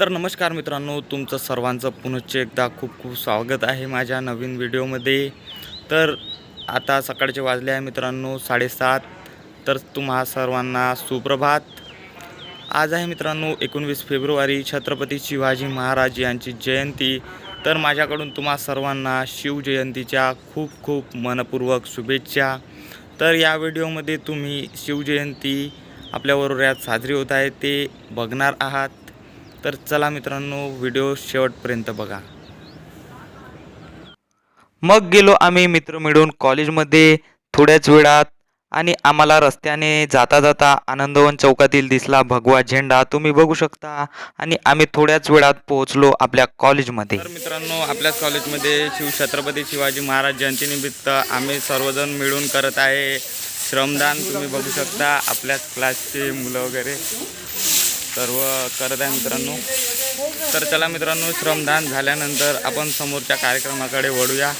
तर नमस्कार मित्रांनो तुमचं सर्वांचं पुनश्च एकदा खूप खूप स्वागत आहे माझ्या नवीन व्हिडिओमध्ये. तर आता सकाळचे वाजले आहे मित्रांनो साडेसात. तर तुम्हा सर्वांना सुप्रभात. आज आहे मित्रांनो एकोणवीस फेब्रुवारी छत्रपती शिवाजी महाराज यांची जयंती. तर माझ्याकडून तुम्हा सर्वांना शिवजयंतीच्या खूप खूप मनपूर्वक शुभेच्छा. तर या व्हिडिओमध्ये तुम्ही शिवजयंती आपल्याबरोबर यात साजरी होत आहे ते बघणार आहात. तर चला मित्रांनो व्हिडिओ शेवटपर्यंत बघा. मग गेलो आम्ही मित्र मिळून कॉलेजमध्ये थोड्याच वेळात आणि आम्हाला रस्त्याने जाता जाता आनंदवन चौकातील दिसला भगवा झेंडा. तुम्ही बघू शकता आणि आम्ही थोड्याच वेळात पोहोचलो आपल्या कॉलेजमध्ये. तर मित्रांनो आपल्याच कॉलेजमध्ये शिव छत्रपती शिवाजी महाराज जयंतीनिमित्त आम्ही सर्वजण मिळून करत आहे. श्रमदान तुम्ही बघू शकता आपल्याच क्लासचे मुलं वगैरे. सर्व करत आहे मित्रांनो. तर चला मित्रांनो श्रमदान झाल्यानंतर आपण समोरच्या कार्यक्रमाकडे वळूया.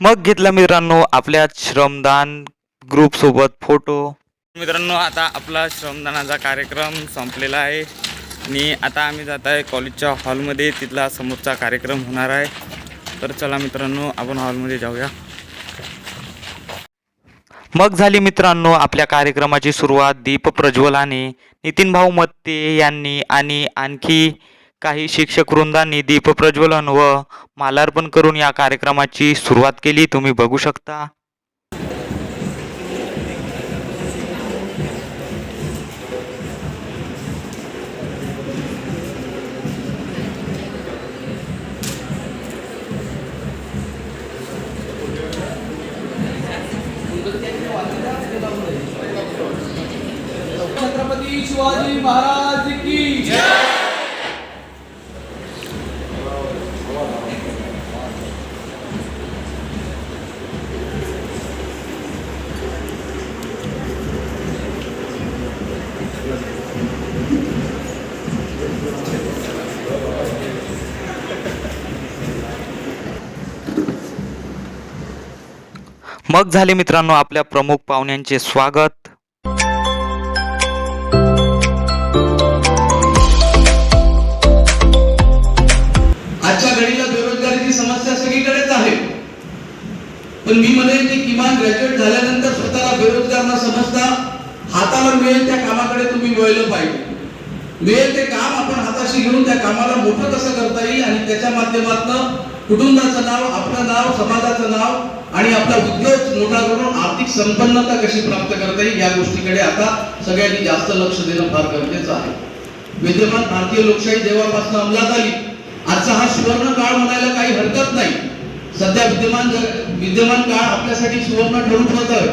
मग घेतला मित्रांनो आपल्या श्रमदान ग्रुप सोबत फोटो मित्रांनो आता आपला श्रमदानाचा कार्यक्रम संपलेला आहे. आणि आता आम्ही जात आहे कॉलेजच्या हॉलमध्ये तिथला समोरचा कार्यक्रम होणार आहे. तर चला मित्रांनो आपण हॉलमध्ये जाऊया. मग झाली मित्रांनो आपल्या कार्यक्रमाची सुरुवात दीप प्रज्वलाने. नितीन भाऊ मत्ते यांनी आणि आणखी काही शिक्षक वृंदांनी दीप प्रज्वलन व मालार्पण करून या कार्यक्रमाची सुरुवात केली. तुम्ही बघू शकता. छत्रपती शिवाजी महाराज की मग झाले मित्रांनो आपल्या प्रमुख पाहुण्यांचे स्वागत. आजच्या घडीला बेरोजगारीची समस्या सगळीकडेच आहे. पण मी म्हणेन की किमान ग्रॅज्युएट झाल्यानंतर स्वतःला बेरोजगार न समजता हाताला मिळेल त्या कामाकडे तुम्ही वळलं पाहिजे. मिळेल ते काम आपण हाताशी घेऊन त्या कामाला मोठं कसं करता येईल आणि त्याच्या माध्यमातून कुटुंबाचं नाव आपलं नाव समाजाचं नाव आणि आपला उद्योग मोठा करून आर्थिक संपन्नता कशी प्राप्त करता येईल या गोष्टीकडे आता सगळ्यांनी जास्त लक्ष देणं फार गरजेचं आहे. विद्यमान भारतीय लोकशाही जेव्हापासून अंमलात आली आजचा हा सुवर्ण काळ म्हणायला काही हरकत नाही. सध्या विद्यमान विद्यमान काळ आपल्यासाठी सुवर्ण ठरू होत आहे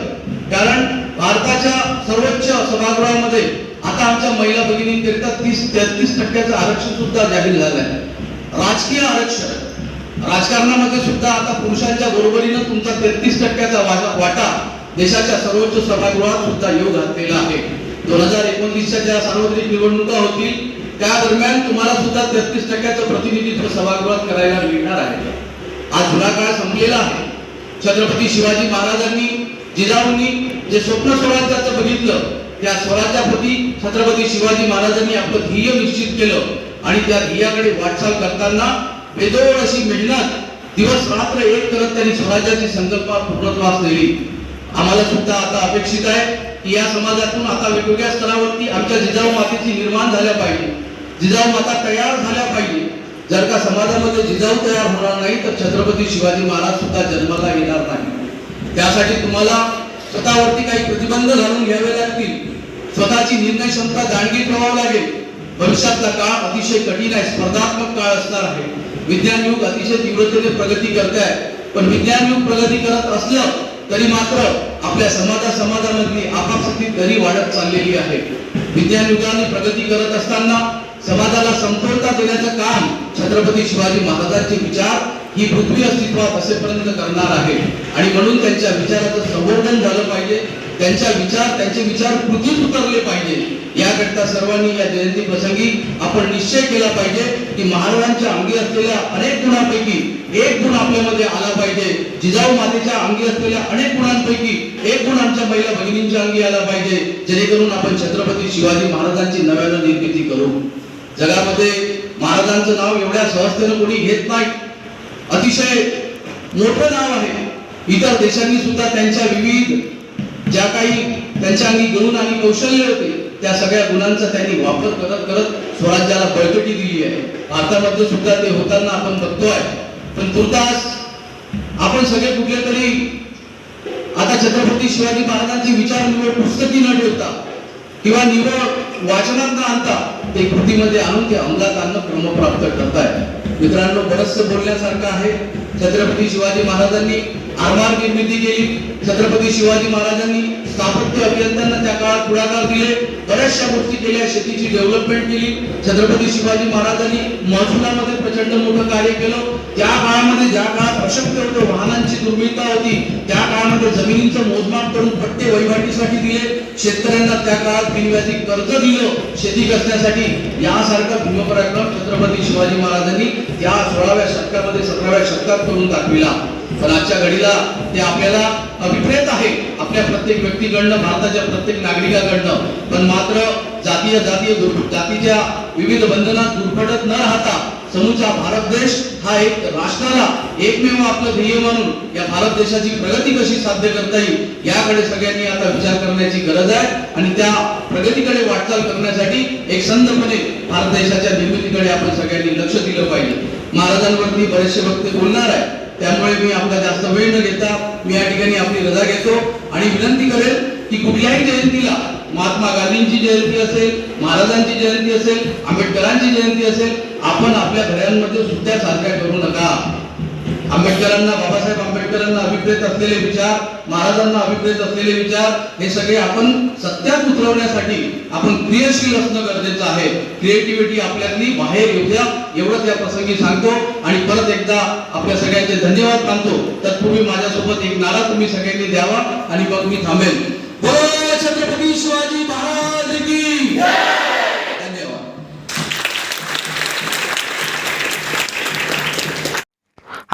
कारण भारताच्या सर्वोच्च सभागृहामध्ये आता आमच्या महिला भगिनींकरिता तीस तेहतीस टक्क्याचं आरक्षण सुद्धा जाहीर झालं आहे राजकीय आरक्षण. राजकारणामध्ये सुद्धा आता पुरुषांच्या बरोबरीनं तुमचा तेहतीस टक्क्याचा वाटा देशाच्या सर्वोच्च सभागृहात सुद्धा योग घातलेला आहे. दोन हजार एकोणतीसच्या ज्या सार्वत्रिक निवडणुका होतील त्या दरम्यान तुम्हाला सुद्धा तेहतीस टक्क्याचं प्रतिनिधित्व सभागृहात करायला मिळणार आहे. आज जुना काळ संपलेला आहे. छत्रपती शिवाजी महाराजांनी जिजाऊंनी जे स्वप्न स्वराज्याचं बघितलं त्या स्वराज्याप्रती छत्रपती शिवाजी महाराजांनी आपलं ध्येय निश्चित केलं. आणि त्या ध्येयाकडे वाटचाल करताना बेदोड अशी मेहनत दिवस रात्र एक करत त्यांनी स्वराज्याची संकल्पना पूर्णत्वास नेली. आम्हाला सुद्धा आता अपेक्षित आहे की या समाजातून आता वेगवेगळ्या स्तरावरती आमच्या जिजाऊ मातेची निर्माण झाल्या पाहिजे. जिजाऊ माता तयार झाल्या पाहिजे. जर का समाजामध्ये जिजाऊ तयार होणार नाही तर छत्रपती शिवाजी महाराज सुद्धा जन्माला येणार नाही. त्यासाठी तुम्हाला स्वतःवरती काही प्रतिबंध घालून घ्यावे लागतील. स्वतःची निर्णय क्षमता जाणगी ठेवावी लागेल. भविष्यातला काळ अतिशय कठीण आहे. स्पर्धात्मक काळ असणार आहे. विज्ञान युग अतिशय तीव्रतेने प्रगती करत आहे पण विज्ञान युग प्रगती करत असलं तरी मात्र आपल्या समाजा समाजामधली आपापसातली दरी वाढत चाललेली आहे. विज्ञान युगाने प्रगती करत असताना समाजाला समतोलता देण्याचं काम छत्रपती शिवाजी महाराजांचे विचार ही पृथ्वी अस्तित्वात असेपर्यंत करणार आहे. आणि म्हणून त्यांच्या विचाराचं संवर्धन झालं पाहिजे. त्यांच्या विचार त्यांचे विचार कृतीत उतरले पाहिजे. याकरता सर्वांनी या जयंती प्रसंगी आपण निश्चय केला पाहिजे की महाराजांच्या अंगी असलेल्या अनेक गुणांपैकी एक गुण आपल्यामध्ये आला पाहिजे. जिजाऊ मातेच्या अंगी असलेल्या अनेक गुणांपैकी एक गुण आमच्या महिला भगिनींच्या अंगी आला पाहिजे. जेणेकरून आपण छत्रपती शिवाजी महाराजांची नव्यानं निर्मिती करू. जगामध्ये महाराजांचं नाव एवढ्या सहजतेनं कोणी घेत नाही. अतिशय मोठं नाव आहे. इतर देशांनी सुद्धा त्यांच्या विविध ज्या काही त्यांच्या अंगी गुण आणि कौशल्य होते त्या सगळ्या गुणांचा त्यांनी वापर करत करत स्वराज्याला बळकटी दिली आहे. भारतामध्ये सुद्धा ते होताना आपण बघतोय. पण तुर्तास आपण सगळे कुठले तरी आता छत्रपती शिवाजी महाराजांची विचार निवड पुस्तकी न ठेवता किंवा निवड वाचनात न आणता ते कृतीमध्ये आणून ते अंगात आणणं क्रमप्राप्त करताय मित्रांनो बरचसं बोलण्यासारखं आहे. छत्रपती शिवाजी महाराजांनी आरमार निर्मिती केली. छत्रपती शिवाजी महाराजांनी स्थापत्य अभियंत्यांना त्या काळात पुढाकार दिले. बऱ्याचशा गोष्टी केल्या. शेतीची डेव्हलपमेंट केली. छत्रपती शिवाजी महाराजांनी महसुलामध्ये प्रचंड मोठं कार्य केलं. त्या काळामध्ये ज्या काळात अशक्य होतं वाहनांची दुर्मिळता होती त्या काळामध्ये जमिनीचं मोजमाप करून पट्टे वहिवाटीसाठी दिले. शेतकऱ्यांना त्या काळात बिनव्याजी कर्ज दिलं. शेती करण्यासाठी यासारखा भीमपराक्रम छत्रपती शिवाजी महाराजांनी त्या सोळाव्या शतकामध्ये सतराव्या शतकात करून दाखविला. पण आजच्या घडीला ते आपल्याला अभिप्रेत आहे. आपल्या प्रत्येक व्यक्तीकडनं भारताच्या प्रत्येक नागरिकाकडनं. पण मात्र जातीय जातीय जातीच्या विविध बंधनात दुर्पटत न राहता समूचा भारत देश हा एक राष्ट्राला एकमेव आपलं ध्येय मानून या भारत देशाची प्रगती कशी साध्य करता येईल याकडे सगळ्यांनी आता विचार करण्याची गरज आहे. आणि त्या प्रगतीकडे वाटचाल करण्यासाठी एक संधपणे म्हणजे भारत देशाच्या निर्मितीकडे आपण सगळ्यांनी लक्ष दिलं पाहिजे. महाराजांवरती बरेचसे वक्ते बोलणार आहे त्यामुळे मी आपला जास्त वेळ न घेता मी या ठिकाणी आपली रजा घेतो आणि विनंती करेल की कुठल्याही जयंतीला महात्मा गांधींची जयंती असेल महाराजांची जयंती असेल आंबेडकरांची जयंती असेल आपण आपल्या घरांमध्ये सुद्धा साजऱ्या करू नका. आंबेडकरांना बाबासाहेब आंबेडकरांना अभिप्रेत असलेले विचार महाराजांना अभिप्रेत असलेले विचार हे सगळे आपण सत्यात उतरवण्यासाठी आपण क्रियाशील असणं गरजेचं आहे. क्रिएटिव्हिटी आपल्यातली बाहेर येऊ द्या एवढंच या प्रसंगी सांगतो. आणि परत एकदा आपल्या सगळ्यांचे धन्यवाद मानतो. तत्पूर्वी माझ्यासोबत एक नारा तुम्ही सगळ्यांनी द्यावा आणि मग मी थांबेल छत्रपती शिवाजी महाराज!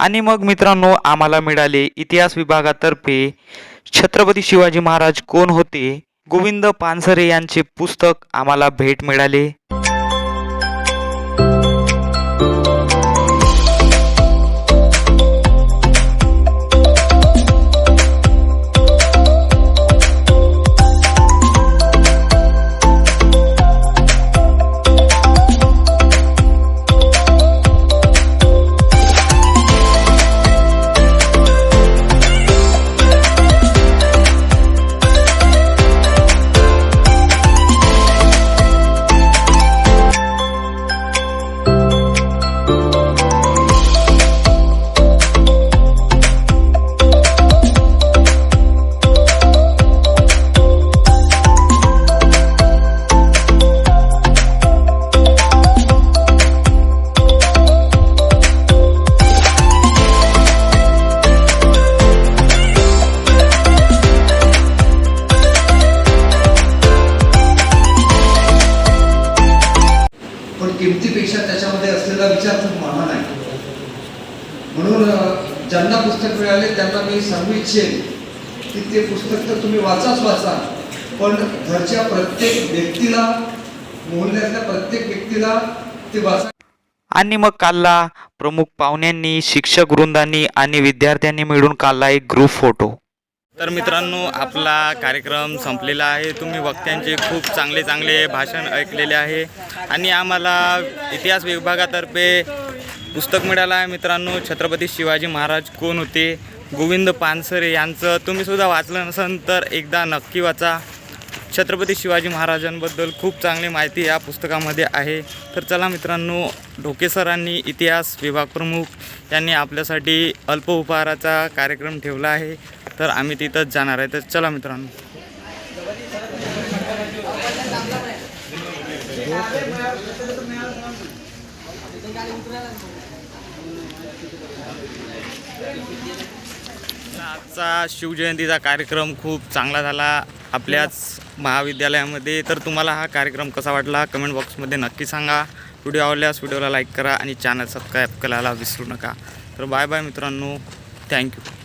आणि मग मित्रांनो आम्हाला मिळाले इतिहास विभागातर्फे छत्रपती शिवाजी महाराज कोण होते? गोविंद पानसरे यांचे पुस्तक आम्हाला भेट मिळाले. पेक्षा त्याच्यामध्ये असलेला विचार खूप महान आहे म्हणून ज्यांना पुस्तक मिळाले त्यांना मी सांगू इच्छेन की ते पुस्तक तर तुम्ही वाचाच वाचा पण घरच्या प्रत्येक व्यक्तीला मोहल्ल्यातल्या प्रत्येक व्यक्तीला ते वाचा. आणि मग कालला प्रमुख पाहुण्यांनी शिक्षक वृंदांनी आणि विद्यार्थ्यांनी मिळून काढला एक ग्रुप फोटो तर मित्रांनो आपला कार्यक्रम संपलेला आहे. तुम्ही वक्त्यांचे खूप चांगले चांगले भाषण ऐकलेले आहे. आणि आम्हाला इतिहास विभागातर्फे पुस्तक मिळालं आहे. मित्रांनो छत्रपती शिवाजी महाराज कोण होते? गोविंद पानसरे यांचं तुम्ही सुद्धा वाचलं नसेल तर एकदा नक्की वाचा. छत्रपती शिवाजी महाराजांबद्दल खूप चांगली माहिती या पुस्तकामध्ये आहे. तर चला मित्रांनो ढोके सरांनी इतिहास विभाग प्रमुख यांनी आपल्यासाठी अल्प उपहाराचा कार्यक्रम ठेवला आहे. तर आम्ही तिथंच जाणार आहे. तर चला मित्रांनो. आजचा शिवजयंतीचा कार्यक्रम खूप चांगला झाला. आपल्याच महाविद्यालयामध्ये. तर तुम्हाला हा कार्यक्रम कसा वाटला? कमेंट बॉक्समध्ये नक्की सांगा. व्हिडिओ आवडल्यास व्हिडिओला लाईक करा आणि चॅनल सबस्क्राईब करायला विसरू नका. तर बाय बाय मित्रांनो. थँक्यू.